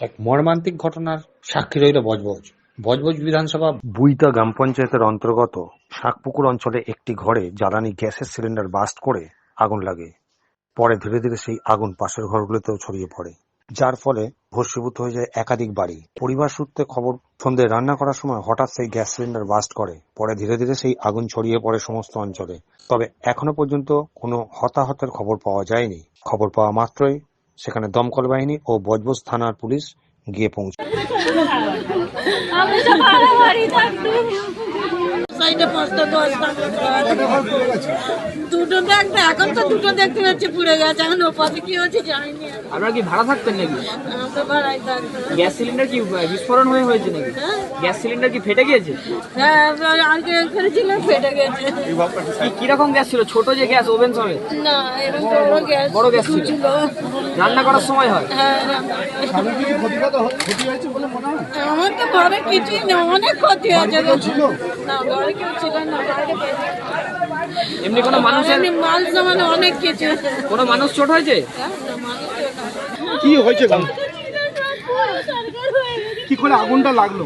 এক মর্মান্তিক ঘটনার সাক্ষী রইল বজবজ। বজবজ বিধানসভা বুইতা গ্রাম পঞ্চায়েতের অন্তর্গত শাকপুকুর অঞ্চলে একটি ঘরে জ্বালানি গ্যাসের সিলিন্ডার বাস্ট করে আগুন লাগে। পরে ধীরে ধীরে সেই আগুন পাশের ঘরগুলোতেও ছড়িয়ে পড়ে, যার ফলে ভস্মীভূত হয়ে যায় একাধিক বাড়ি। পরিবার সূত্রে খবর সন্ধ্যে রান্না করার সময় হঠাৎ সেই গ্যাস সিলিন্ডার বাস্ট করে, পরে ধীরে ধীরে সেই আগুন ছড়িয়ে পড়ে সমস্ত অঞ্চলে। তবে এখনও পর্যন্ত কোনো হতাহতের খবর পাওয়া যায়নি। খবর পাওয়া মাত্রই সেখানে দমকল বাহিনী ও বজবজ থানার পুলিশ গিয়ে থাকতুম সাইডে পাঁচটা দশটা দুটো দেখতে এখন তো দুটো দেখতে পাচ্ছি পুড়ে গেছে এখন ওপাশে কি হচ্ছে জানিনি আমি। আপনারা কি ভাড়া থাকতেন নাকি? আমরা গ্যাস সিলিন্ডার কি বিস্ফোরণ হয়ে হয়েছে নাকি? হ্যাঁ। গ্যাস সিলিন্ডার কি ফেটে গিয়েছে? হ্যাঁ এবার আজকে ফেলেছিলাম ফেটে গেছে। কি কীরকম গ্যাস ছিল? ছোট যে গ্যাস ওভেন সমেত? না এরকম বড় গ্যাস বড় গ্যাস ছিল। ছিল। রান্না করার সময় হয়? হ্যাঁ আমার তো ঘরে কিছুই না অনেক ক্ষতি হয়েছে। না ঘরে কেউ ছিল না বাইরে। এমনি কোনো মানুষের এমনি মাল সামান অনেক কিছু। কোনো মানুষ চোট হয়েছে? হ্যাঁ। কি হয়েছে হয়ে কি করে আগুনটা লাগল?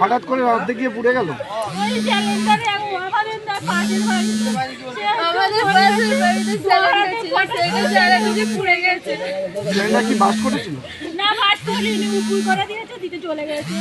হঠাৎ করে অর্ধেক গিয়ে পুড়ে গেল? কি বাস করেছিল? না বাস করিনি উপর করে দিতে চলে গেছে।